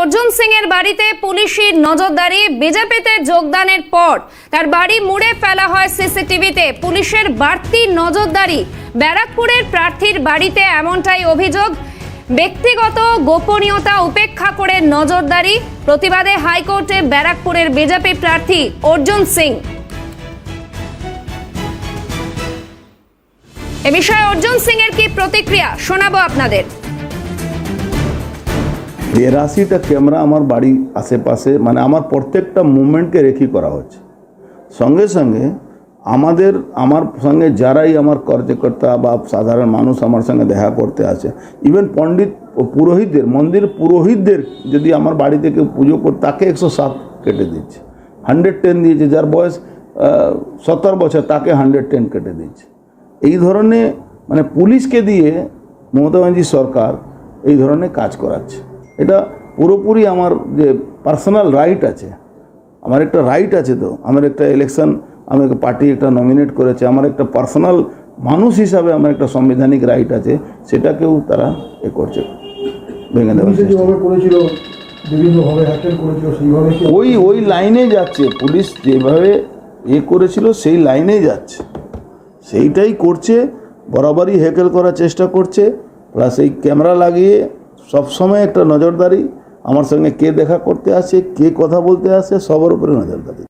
অর্জুন সিং এর বাড়িতে পুলিশি নজরদারি, বিজেপিতে যোগদানের পর তার বাড়ি মুড়ে ফেলা হয় সিসিটিভিতে। পুলিশের বাড়তি নজরদারি, ব্যারাকপুরের প্রার্থীর বাড়িতে এমনটাই অভিযোগ। ব্যক্তিগত গোপনীয়তা উপেক্ষা করে নজরদারি, প্রতিবাদে হাইকোর্টে ব্যারাকপুরের বিজেপি প্রার্থী অর্জুন সিং। এ বিষয়ে অর্জুন সিং এর কি প্রতিক্রিয়া, শোনাবো আপনাদের। বিরাশিটা ক্যামেরা আমার বাড়ির আশেপাশে মানে আমার প্রত্যেকটা মুভমেন্টকে রেখি করা হচ্ছে। সঙ্গে সঙ্গে আমাদের, আমার সঙ্গে যারাই আমার কার্যকর্তা বা সাধারণ মানুষ আমার সঙ্গে দেখা করতে আসে ইভেন পণ্ডিত ও পুরোহিতদের, মন্দির পুরোহিতদের যদি আমার বাড়িতে কেউ পুজো করে, তাকে একশো সাত কেটে দিচ্ছে। হান্ড্রেড টেন দিয়েছে, যার বয়স সত্তর বছর, তাকে হান্ড্রেড টেন কেটে দিচ্ছে। এই ধরনের মানে পুলিশকে দিয়ে মমতা ব্যানার্জি সরকার এই ধরনের কাজ করাচ্ছে। এটা পুরোপুরি আমার যে পার্সোনাল রাইট আছে আমার একটা রাইট আছে তো আমার একটা ইলেকশন আমাকে পার্টি একটা নমিনেট করেছে আমার একটা পার্সোনাল মানুষ হিসাবে আমার একটা সাংবিধানিক রাইট আছে সেটাকেও তারা এ করছে। ভেঙে কি ওই ওই লাইনে যাচ্ছে পুলিশ যেভাবে এ করেছিল সেই লাইনে যাচ্ছে। সেইটাই করছে বরাবরই হেকেল করার চেষ্টা করছে প্লাস এই ক্যামেরা লাগিয়ে সবসময় একটা নজরদারি, আমার সঙ্গে কে দেখা করতে আসে, কে কথা বলতে আসে, সবার উপরে নজরদারি।